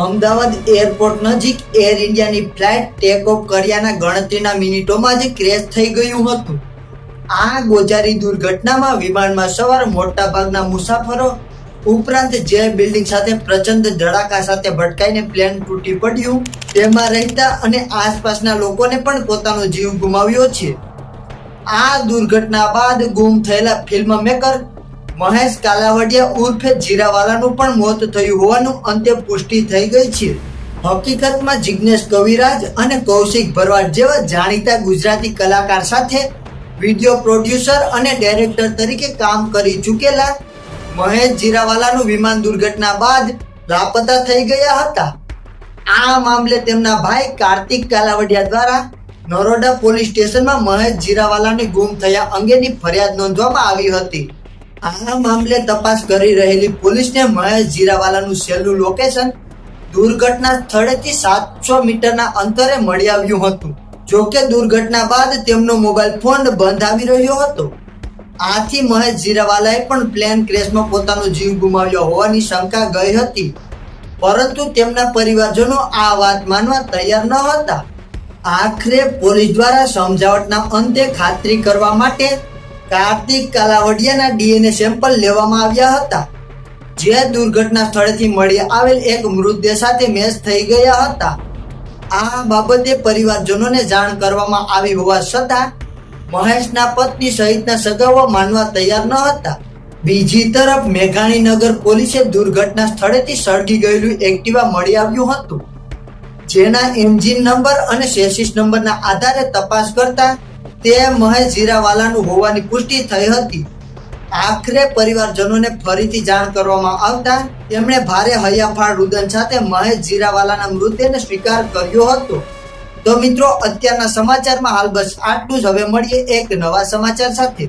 Ahmedabad airport નજીક air ઇન્ડિયાની flight take off કર્યાના ગણતરીના મિનિટોમાં જ ક્રેશ થઈ ગયું હતું. આ ગોજારી દુર્ઘટનામાં વિમાનમાં સવાર મોટાભાગના મુસાફરો ઉપરાંત જે બિલ્ડિંગ સાથે પ્રચંડ ધડાકા સાથે ભટકાઈને પ્લેન તૂટી પડ્યું, તેમાં રહેતા અને આસપાસના લોકોને પણ પોતાનો જીવ ગુમાવ્યો છે. આ દુર્ઘટના બાદ ગુમ થયેલા ફિલ્મ મેકર મહેશ કાલાવડિયા ઉર્ફે જીરાવાલાનું પણ મોત થયું હોવાનું અંતે પુષ્ટિ થઈ ગઈ છે. હકીકતમાં જિજ્ઞેશ કવિરાજ અને કૌશિક ભરવાડ જેવા જાણીતા ગુજરાતી કલાકાર સાથે વીડિયો પ્રોડ્યુસર અને ડાયરેક્ટર તરીકે કામ કરી ચૂકેલા મહેશ જીરાવાલાનું વિમાન દુર્ઘટના બાદ લાપતા થઈ ગયા હતા. આ મામલે તેમના ભાઈ કાર્તિક કાલાવડિયા દ્વારા નરોડા પોલીસ સ્ટેશનમાં મહેશ જીરાવાલાની ગુમ થયા અંગેની ફરિયાદ નોંધવામાં આવી હતી. આ મામલે તપાસ કરી રહેલી પોલીસને મહેશ જીરાવાલાનું છેલ્લું લોકેશન દુર્ઘટના સ્થળેથી સાતસો મીટરના અંતરે મળી આવ્યું હતું. જોકે દુર્ઘટના બાદ તેમનો મોબાઈલ ફોન બંધ આવી રહ્યો હતો. આથી મહેશ જીરાવાલાએ પણ પ્લેન ક્રેશમાં પોતાનો જીવ ગુમાવ્યો હોવાની શંકા ગઈ હતી. પરંતુ તેમના પરિવારજનો આ વાત માનવા તૈયાર ન હતા. આખરે પોલીસ દ્વારા સમજાવટના અંતે ખાતરી કરવા માટે કાર્તિક કાલાવડિયાના ડીએનએ સેમ્પલ લેવામાં આવ્યા હતા, જે દુર્ઘટના સ્થળેથી મળી આવેલ એક મૃતદેહ સાથે મેચ થઈ ગયા હતા. આ બાબતે પરિવારજનોને જાણ કરવામાં આવી હોવા છતાં, મહેશના પત્ની સહિતના સગાઓ માનવા તૈયાર ન હતા. બીજી તરફ, મેઘાણીનગર પોલીસે દુર્ઘટના સ્થળેથી સળગી ગયેલું એક્ટિવા મળી આવ્યું હતું, જેના એન્જિન નંબર અને સેસિસ નંબરના આધારે તપાસ કરતા તે મહેશ જીરાવાલાનું હોવાની પુષ્ટિ થઈ હતી. આખરે પરિવારજનોને ફરીથી જાણ કરવામાં આવતા તેમણે ભારે હૈયાફાળ રુદન સાથે મહેશ જીરાવાલાના મૃતદેહને સ્વીકાર કર્યો હતો. તો મિત્રો, અત્યારના સમાચારમાં હાલ બસ આટલું જ. હવે મળીએ એક નવા સમાચાર સાથે.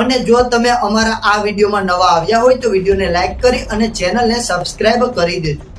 અને જો તમે અમારા આ વિડીયોમાં નવા આવ્યા હોય તો વિડીયોને લાઈક કરી અને ચેનલને સબસ્ક્રાઇબ કરી દેજો.